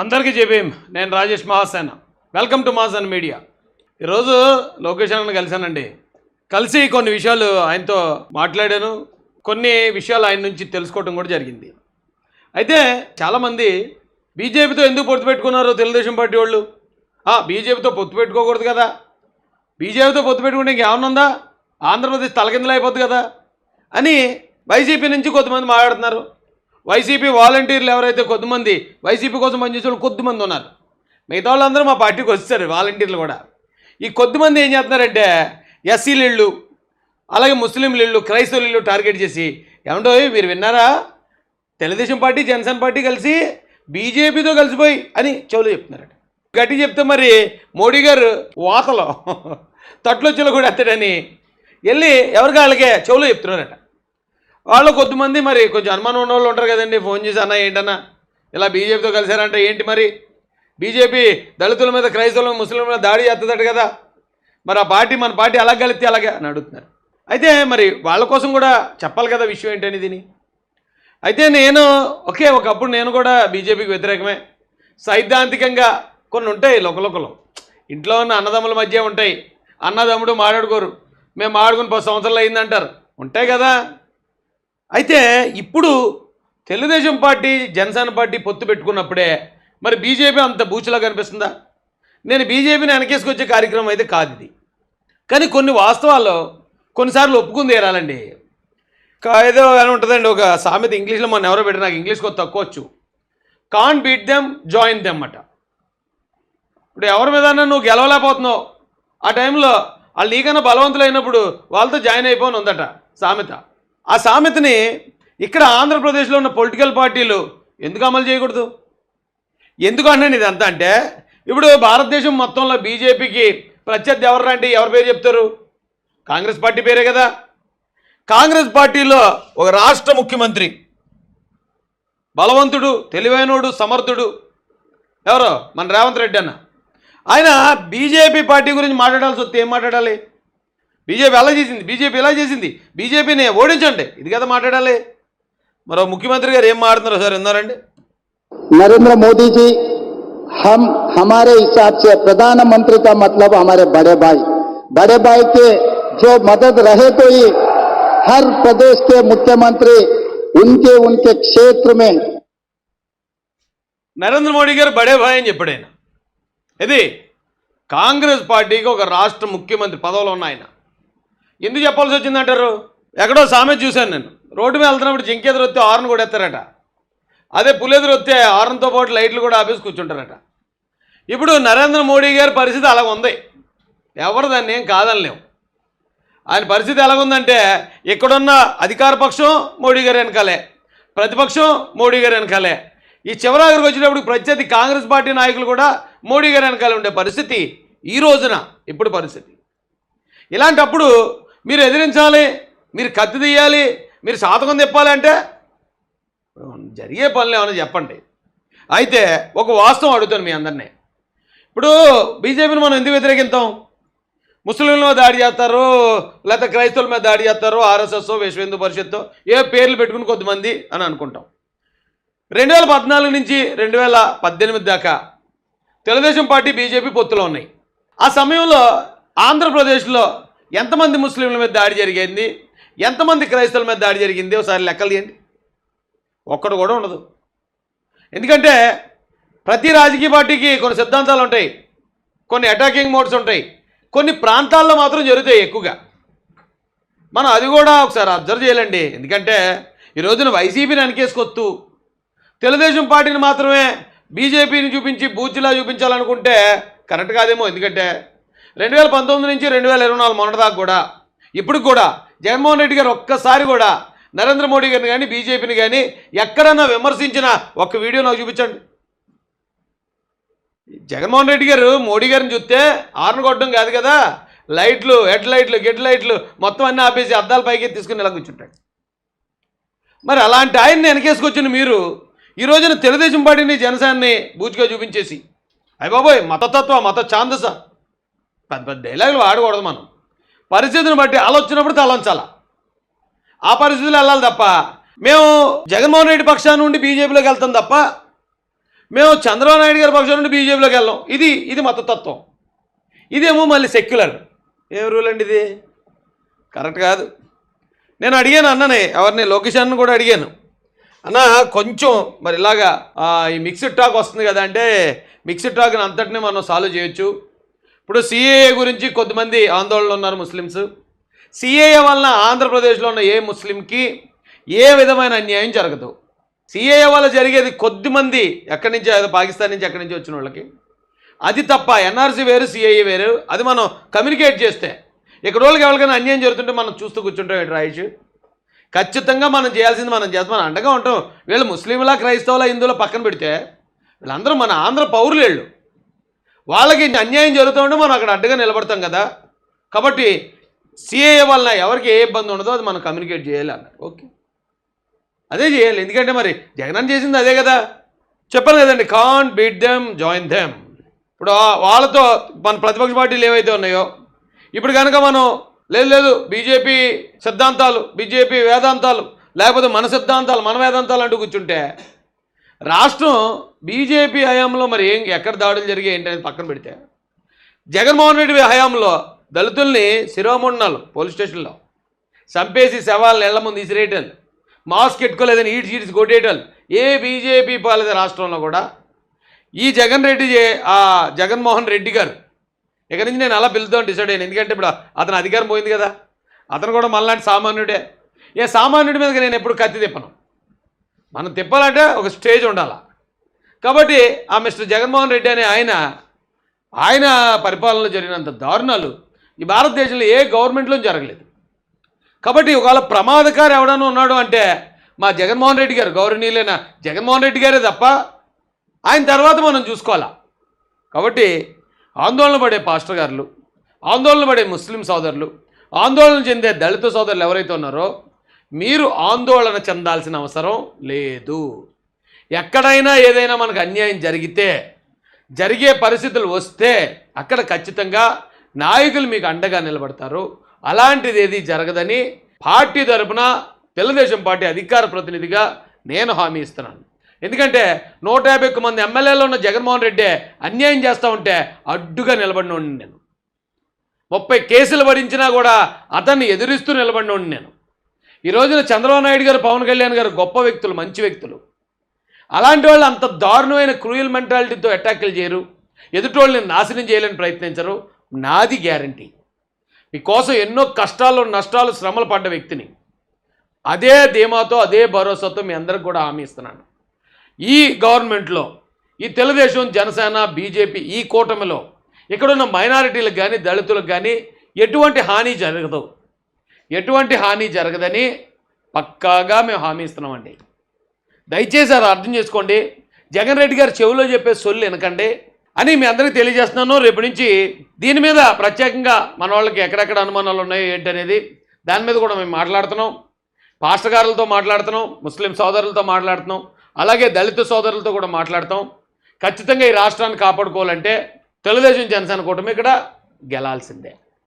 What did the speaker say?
అందరికీ చెప్పేం నేను Rajesh Mahasena. Welcome to Mahasena media ఈరోజు లోకేష్ అన్నను కలిశానండి. కలిసి కొన్ని విషయాలు ఆయనతో మాట్లాడాను. కొన్ని విషయాలు ఆయన నుంచి తెలుసుకోవడం కూడా జరిగింది. అయితే చాలామంది బీజేపీతో ఎందుకు పొత్తు పెట్టుకున్నారు తెలుగుదేశం పార్టీ వాళ్ళు? బీజేపీతో పొత్తు పెట్టుకోకూడదు కదా. బీజేపీతో పొత్తు పెట్టుకుంటే ఇంకేమన్నా ఉందా? ఆంధ్రప్రదేశ్ తలకిందులు అయిపోద్ది కదా అని వైసీపీ నుంచి కొంతమంది మాట్లాడుతున్నారు. వైసీపీ వాలంటీర్లు ఎవరైతే కొద్దిమంది వైసీపీ కోసం పనిచేసే వాళ్ళు కొద్దిమంది ఉన్నారు. మిగతా వాళ్ళందరూ మా పార్టీకి వస్తారు వాలంటీర్లు కూడా. ఈ కొద్దిమంది ఏం చేస్తున్నారంటే ఎస్సీలు ఇళ్ళు అలాగే ముస్లింలు ఇళ్ళు క్రైస్తవులు ఇళ్ళు టార్గెట్ చేసి ఏమంటో మీరు విన్నారా? తెలుగుదేశం పార్టీ జనసేన పార్టీ కలిసి బీజేపీతో కలిసిపోయి అని చెవులు చెప్తున్నారట. గట్టి చెప్తే మరి మోడీ గారు వాతలో తట్లొచ్చులో కూడా ఎత్తాడని వెళ్ళి ఎవరికి వాళ్ళకే చెవులు చెప్తున్నారట. వాళ్ళు కొద్దిమంది మరి కొంచెం అనుమానం ఉన్న వాళ్ళు ఉంటారు కదండి. ఫోన్ చేసి అన్న ఏంటన్నా? ఇలా బీజేపీతో కలిశారంటే ఏంటి మరి? బీజేపీ దళితుల మీద క్రైస్తవుల ముస్లింల మీద దాడి చేస్తుందట కదా. మరి ఆ పార్టీ మన పార్టీ అలా కలిస్తే అలాగే అని అడుగుతున్నారు. అయితే మరి వాళ్ళ కోసం కూడా చెప్పాలి కదా విషయం ఏంటని దీని? అయితే నేను ఒకే ఒకప్పుడు నేను కూడా బీజేపీకి వ్యతిరేకమే. సైద్ధాంతికంగా కొన్ని ఉంటాయి లోకలోకలు ఇంట్లో ఉన్న అన్నదమ్ముల మధ్య ఉంటాయి. అన్నదమ్ముడు మాట్లాడుకోరు మేము మాడుకుని పది సంవత్సరాలు అయిందంటారు. ఉంటాయి కదా. అయితే ఇప్పుడు తెలుగుదేశం పార్టీ జనసేన పార్టీ పొత్తు పెట్టుకున్నప్పుడే మరి బీజేపీ అంత బూచిలా కనిపిస్తుందా? నేను బీజేపీని వెనకేసుకొచ్చే కార్యక్రమం అయితే కాదు ఇది. కానీ కొన్ని వాస్తవాల్లో కొన్నిసార్లు ఒప్పుకుని తీరాలండి ఏదో అని ఉంటుందండి ఒక సామెత ఇంగ్లీష్లో మొన్న ఎవరో పెట్టి నాకు ఇంగ్లీష్ కొద్ది తక్కువ వచ్చు. Can beat them join them అట. ఇప్పుడు ఎవరి మీద నువ్వు గెలవలేకపోతున్నావు. ఆ టైంలో వాళ్ళు నీకన్నా బలవంతులైనప్పుడు వాళ్ళతో జాయిన్ అయిపోని ఉందట సామెత. ఆ సామెతని ఇక్కడ ఆంధ్రప్రదేశ్లో ఉన్న పొలిటికల్ పార్టీలు ఎందుకు అమలు చేయకూడదు? ఎందుకు అన్నాను ఇదంతా అంటే ఇప్పుడు భారతదేశం మొత్తంలో బీజేపీకి ప్రత్యర్థి ఎవరు అంటే ఎవరి పేరు చెప్తారు? కాంగ్రెస్ పార్టీ పేరే కదా. కాంగ్రెస్ పార్టీలో ఒక రాష్ట్ర ముఖ్యమంత్రి బలవంతుడు తెలివైనోడు సమర్థుడు ఎవరో? మన రేవంత్ రెడ్డి అన్న. ఆయన బీజేపీ పార్టీ గురించి మాట్లాడాల్సి వస్తే ఏం మాట్లాడాలి? బీజేపీ ఎలా చేసింది బీజేపీ ఎలా చేసింది బీజేపీని ఓడించండి ఇది కదా మాట్లాడాలి మరో ముఖ్యమంత్రి గారు ఏం మాట్లాడుతున్నారో సార్ విన్నారండి नरेंद्र मोदी जी हम हमारे हिसाब से प्रधानमंत्री का मतलब हमारे बड़े भाई बड़े भाई के जो मदद रहे तो ही हर प्रदेश के मुख्यमंत्री उनके उनके क्षेत्र में నరేంద్ర మోడీ గారు బడే భాయ్ అని చెప్పాడు ఆయన ఇది కాంగ్రెస్ పార్టీకి ఒక రాష్ట్ర ముఖ్యమంత్రి పదవులు ఉన్న ఆయన ఎందుకు చెప్పాల్సి వచ్చిందంటారు ఎక్కడో సామెత చూశాను నేను. రోడ్డు మీద వెళ్తున్నప్పుడు జింకెదురు వస్తే హార్న్ కూడా ఎత్తారట అదే పులెదురు వస్తే హార్న్తో పాటు లైట్లు కూడా ఆపేసి కూర్చుంటారట. ఇప్పుడు నరేంద్ర మోడీ గారి పరిస్థితి అలా ఉంది ఎవరు దాన్ని ఏం కాదనలేము ఆయన పరిస్థితి ఎలాగుందంటే ఇక్కడున్న అధికార పక్షం మోడీ గారు వెనకాలే. ప్రతిపక్షం మోడీ గారు వెనకాలే. ఈ చివరాఖరికి వచ్చినప్పుడు ప్రత్యర్థి కాంగ్రెస్ పార్టీ నాయకులు కూడా మోడీ గారు వెనకాల ఉండే పరిస్థితి ఈ రోజున ఇప్పుడు పరిస్థితి. ఇలాంటప్పుడు మీరు ఎదిరించాలి మీరు కత్తి తీయాలి మీరు శాతకం తిప్పాలంటే జరిగే పనులు ఏమైనా చెప్పండి. అయితే ఒక వాస్తవం అడుగుతాను మీ అందరినీ. ఇప్పుడు బీజేపీని మనం ఎందుకు వ్యతిరేకిస్తాం ముస్లింల మీద దాడి చేస్తారు లేకపోతే క్రైస్తవుల మీద దాడి చేస్తారు ఆర్ఎస్ఎస్ విశ్వ హిందూ పరిషత్తు ఏ పేర్లు పెట్టుకుని కొద్దిమంది అని అనుకుంటాం. రెండు వేల పద్నాలుగు నుంచి రెండు వేల పద్దెనిమిది దాకా తెలుగుదేశం పార్టీ బీజేపీ పొత్తులో ఉన్నాయి. ఆ సమయంలో ఆంధ్రప్రదేశ్లో ఎంతమంది ముస్లింల మీద దాడి జరిగింది? ఎంతమంది క్రైస్తవుల మీద దాడి జరిగింది? ఒకసారి లెక్కలు తీయండి. ఒక్కడు కూడా ఉండదు. ఎందుకంటే ప్రతి రాజకీయ పార్టీకి కొన్ని సిద్ధాంతాలు ఉంటాయి. కొన్ని అటాకింగ్ మోడ్స్ ఉంటాయి. కొన్ని ప్రాంతాల్లో మాత్రం జరుగుతాయి ఎక్కువగా. మనం అది కూడా ఒకసారి అబ్జర్వ్ చేయాలండి. ఎందుకంటే ఈ రోజున వైసీపీని వెనకేసుకొత్తు తెలుగుదేశం పార్టీని మాత్రమే బీజేపీని చూపించి బూచిలా చూపించాలనుకుంటే కరెక్ట్ కాదేమో. ఎందుకంటే రెండు వేల పంతొమ్మిది నుంచి రెండు వేల ఇరవై నాలుగు మొన్నటిదాకా కూడా ఇప్పుడు కూడా జగన్మోహన్ రెడ్డి గారు ఒక్కసారి కూడా నరేంద్ర మోడీ గారిని కానీ బీజేపీని కానీ ఎక్కడన్నా విమర్శించిన ఒక్క వీడియో నాకు చూపించండి. జగన్మోహన్ రెడ్డి గారు మోడీ గారిని చూస్తే ఆర్న్ కొట్టడం కాదు కదా లైట్లు హెడ్ లైట్లు గెడ్ లైట్లు మొత్తం అన్నీ ఆపేసి అద్దాల పైకి తీసుకుని ఇలా కూర్చుంటాడు. మరి అలాంటి ఆయన్ని వెనకేసుకొచ్చిన మీరు ఈ రోజున తెలుగుదేశం పార్టీని జనసేనని బూచిగా చూపించేసి. అయ్య బాబోయ్ మతతత్వ మత ఛాందస. పెద్ద పెద్ద డైలాగులు వాడకూడదు మనం. పరిస్థితిని బట్టి ఆలోచనప్పుడు తలంచాల. ఆ పరిస్థితులు వెళ్ళాలి తప్ప మేము జగన్మోహన్ రెడ్డి పక్షాన్ని నుండి బీజేపీలోకి వెళ్తాం తప్ప మేము చంద్రబాబు నాయుడు గారి పక్షం నుండి బీజేపీలోకి వెళ్ళాం. ఇది ఇది మతతత్వం ఇదేమో మళ్ళీ సెక్యులర్. ఏం రూల్ అండి ఇది? కరెక్ట్ కాదు. నేను అడిగాను అన్ననే ఎవరిని? లోకేష్ అన్న కూడా అడిగాను. అన్న కొంచెం మరి ఇలాగా ఈ మిక్స్డ్ టాక్ వస్తుంది కదా అంటే మిక్స్డ్ టాక్ని అంతటిని మనం సాల్వ్ చేయొచ్చు. ఇప్పుడు సిఏఏ గురించి కొద్దిమంది ఆందోళనలు ఉన్నారు ముస్లిమ్స్. సిఏఏ వలన ఆంధ్రప్రదేశ్లో ఉన్న ఏ ముస్లింకి ఏ విధమైన అన్యాయం జరగదు. సిఏఏ వల్ల జరిగేది కొద్దిమంది ఎక్కడి నుంచి ఏదో పాకిస్తాన్ నుంచి ఎక్కడి నుంచి వచ్చిన వాళ్ళకి. అది తప్ప ఎన్ఆర్సీ వేరు సిఐఏ వేరు. అది మనం కమ్యూనికేట్ చేస్తే ఇక్కడ రోజులకి ఎవరికైనా అన్యాయం జరుగుతుంటే మనం చూస్తూ కూర్చుంటాం ఏంటి రాయిష్ ఖచ్చితంగా మనం చేయాల్సింది మనం చేస్తాం మనం అండగా ఉంటాం. వీళ్ళు ముస్లింలా క్రైస్తవుల హిందువుల పక్కన పెడితే వీళ్ళందరూ మన ఆంధ్ర పౌరులు వీళ్ళు వాళ్ళకి అన్యాయం జరుగుతూ ఉంటే మనం అక్కడ అడ్డగా నిలబడతాం కదా. కాబట్టి సిఏఏ వలన ఎవరికి ఏ ఇబ్బంది ఉండదో అది మనం కమ్యూనికేట్ చేయాలి అన్నారు ఓకే. అదే చేయాలి. ఎందుకంటే మరి జగనన్న చేసింది అదే కదా. చెప్పాను కదండి can beat them join them ఇప్పుడు వాళ్ళతో మన ప్రతిపక్ష పార్టీలు ఏవైతే ఉన్నాయో ఇప్పుడు కనుక మనం లేదు లేదు బీజేపీ సిద్ధాంతాలు బీజేపీ వేదాంతాలు లేకపోతే మన సిద్ధాంతాలు మన వేదాంతాలు అంటూ కూర్చుంటే రాష్ట్రం బీజేపీ హయాంలో మరి ఏం ఎక్కడ దాడులు జరిగాయి ఏంటనేది పక్కన పెడితే జగన్మోహన్ రెడ్డి హయాంలో దళితుల్ని శిరోముండనాలు పోలీస్ స్టేషన్లో చంపేసి శవాలను నెల ముందు ఇసిరేయటాలు మాస్క్ ఎట్టుకోలేదని ఈడ్చి ఈడ్చి కొట్టేయటాలు ఏ బీజేపీ పాలిత రాష్ట్రంలో కూడా ఈ జగన్ రెడ్డి ఆ జగన్మోహన్ రెడ్డి గారు ఇక నుంచి నేను అలా పిలుద్దాం డిసైడ్ అయ్యాను. ఎందుకంటే ఇప్పుడు అతను అధికారం పోయింది కదా అతను కూడా మనలాంటి సామాన్యుడే. ఏ సామాన్యుడి మీదకి నేను ఎప్పుడు కత్తి తిప్పను? మనం తిప్పాలంటే ఒక స్టేజ్ ఉండాలి. కాబట్టి ఆ మిస్టర్ జగన్మోహన్ రెడ్డి అనే ఆయన ఆయన పరిపాలనలో జరిగినంత దారుణాలు ఈ భారతదేశంలో ఏ గవర్నమెంట్లో జరగలేదు. కాబట్టి ఒకవేళ ప్రమాదకారి ఎవడన్నా ఉన్నాడు అంటే మా జగన్మోహన్ రెడ్డి గారు గౌరవనీయులైన జగన్మోహన్ రెడ్డి గారే తప్ప ఆయన తర్వాత మనం చూసుకోవాలా. కాబట్టి ఆందోళన పడే పాస్టర్ గారులు ఆందోళన పడే ముస్లిం సోదరులు ఆందోళన చెందే దళిత సోదరులు ఎవరైతే ఉన్నారో మీరు ఆందోళన చెందాల్సిన అవసరం లేదు. ఎక్కడైనా ఏదైనా మనకు అన్యాయం జరిగితే జరిగే పరిస్థితులు వస్తే అక్కడ ఖచ్చితంగా నాయకులు మీకు అండగా నిలబడతారు. అలాంటిది ఏది జరగదని పార్టీ తరపున తెలుగుదేశం పార్టీ అధికార ప్రతినిధిగా నేను హామీ ఇస్తున్నాను. ఎందుకంటే నూట యాభై ఒక్క మంది ఎమ్మెల్యేలు ఉన్న జగన్మోహన్ రెడ్డి అన్యాయం చేస్తూ ఉంటే అడ్డుగా నిలబడిన నేను. ముప్పై కేసులు భరించినా కూడా అతన్ని ఎదురిస్తూ నిలబడిన నేను. ఈ రోజున చంద్రబాబు నాయుడు గారు పవన్ కళ్యాణ్ గారు గొప్ప వ్యక్తులు మంచి వ్యక్తులు. అలాంటి వాళ్ళు అంత దారుణమైన క్రూయల్ మెంటాలిటీతో అటాకులు చేయరు. ఎదుటోళ్ళని నాశనం చేయాలని ప్రయత్నించరు. నాది గ్యారంటీ. మీకోసం ఎన్నో కష్టాలు నష్టాలు శ్రమలు పడ్డ వ్యక్తిని. అదే ధీమాతో అదే భరోసాతో మీ అందరికి కూడా హామీ ఇస్తున్నాను. ఈ గవర్నమెంట్లో ఈ తెలుగుదేశం జనసేన బీజేపీ ఈ కూటమిలో ఇక్కడున్న మైనారిటీలకు కానీ దళితులకు కానీ ఎటువంటి హాని జరగదు. ఎటువంటి హాని జరగదని పక్కాగా మేము హామీ ఇస్తున్నామండి. దయచేసి అది అర్థం చేసుకోండి. జగన్ రెడ్డి గారు చెవిలో చెప్పే సొల్లు వినకండి. అని మీ అందరికీ తెలియజేస్తున్నాను. రేపు నుంచి దీని మీద ప్రత్యేకంగా మన వాళ్ళకి ఎక్కడెక్కడ అనుమానాలు ఉన్నాయో ఏంటనేది దాని మీద కూడా మేము మాట్లాడుతున్నాం. పాస్టర్ గారులతో మాట్లాడుతున్నాం. ముస్లిం సోదరులతో మాట్లాడుతున్నాం. అలాగే దళిత సోదరులతో కూడా మాట్లాడతాం ఖచ్చితంగా ఈ రాష్ట్రాన్ని కాపాడుకోవాలంటే తెలుగుదేశం జనసేన కూటమి ఇక్కడ గెలాల్సిందే.